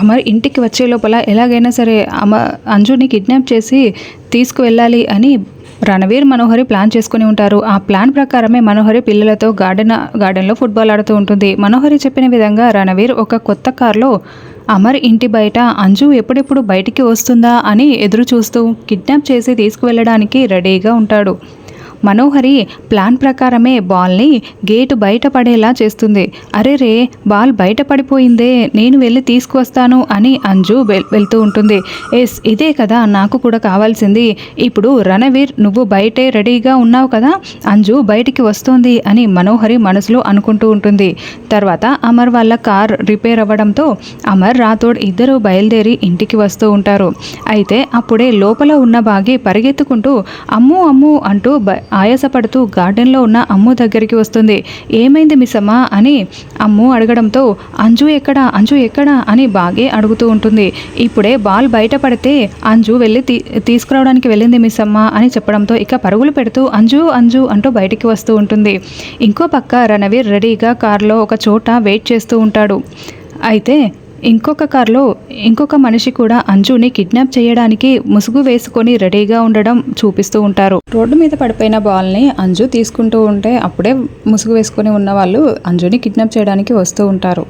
అమర్ ఇంటికి వచ్చే లోపల ఎలాగైనా సరే అమ అంజుని కిడ్నాప్ చేసి తీసుకువెళ్ళాలి అని రణవీర్ మనోహరి ప్లాన్ చేసుకుని ఉంటారు. ఆ ప్లాన్ ప్రకారమే మనోహరి పిల్లలతో గార్డెన్ గార్డెన్లో ఫుట్బాల్ ఆడుతూ ఉంటుంది. మనోహరి చెప్పిన విధంగా రణవీర్ ఒక కొత్త కార్లో అమర్ ఇంటి బయట అంజు ఎప్పుడెప్పుడు బయటికి వస్తుందా అని ఎదురు చూస్తూ కిడ్నాప్ చేసి తీసుకువెళ్ళడానికి రెడీగా ఉంటాడు. మనోహరి ప్లాన్ ప్రకారమే బాల్ని గేటు బయట పడేలా చేస్తుంది. అరే రే బాల్ బయట పడిపోయిందే నేను వెళ్ళి తీసుకువస్తాను అని అంజు వెల్- వెళ్తూ ఉంటుంది. ఎస్ ఇదే కదా నాకు కూడా కావాల్సింది. ఇప్పుడు రణవీర్ నువ్వు బయటే రెడీగా ఉన్నావు కదా? అంజు బయటికి వస్తుంది అని మనోహరి మనసులో అనుకుంటూ ఉంటుంది. తర్వాత అమర్ వాళ్ళ కార్ రిపేర్ అవ్వడంతో అమర్ రాథోడ్ ఇద్దరు బయలుదేరి ఇంటికి వస్తూ ఉంటారు. అయితే అప్పుడే లోపల ఉన్న బాగి పరిగెత్తుకుంటూ అమ్ము అమ్ము అంటూ బ- ఆయాసపడుతూ గార్డెన్లో ఉన్న అమ్ము దగ్గరికి వస్తుంది. ఏమైంది మిస్ అమ్మా అని అమ్ము అడగడంతో అంజు ఎక్కడ? అంజు ఎక్కడ? అని బాగే అడుగుతూ ఉంటుంది. ఇప్పుడే బాల్ బయటపడితే అంజు వెళ్ళి తీ తీసుకురావడానికి వెళ్ళింది మిస్ అమ్మ అని చెప్పడంతో ఇక పరుగులు పెడుతూ అంజు అంజు అంటూ బయటికి వస్తూ ఉంటుంది. ఇంకో పక్క రణవీర్ రెడీగా కారులో ఒక చోట వెయిట్ చేస్తూ ఉంటాడు. అయితే ఇంకొక కార్లో ఇంకొక మనిషి కూడా అంజుని కిడ్నాప్ చేయడానికి ముసుగు వేసుకొని రెడీగా ఉండడం చూపిస్తూ ఉంటారు. రోడ్డు మీద పడిపోయిన బాల్ని అంజు తీసుకుంటూ ఉంటే అప్పుడే ముసుగు వేసుకొని ఉన్న వాళ్ళు అంజుని కిడ్నాప్ చేయడానికి వస్తూ ఉంటారు.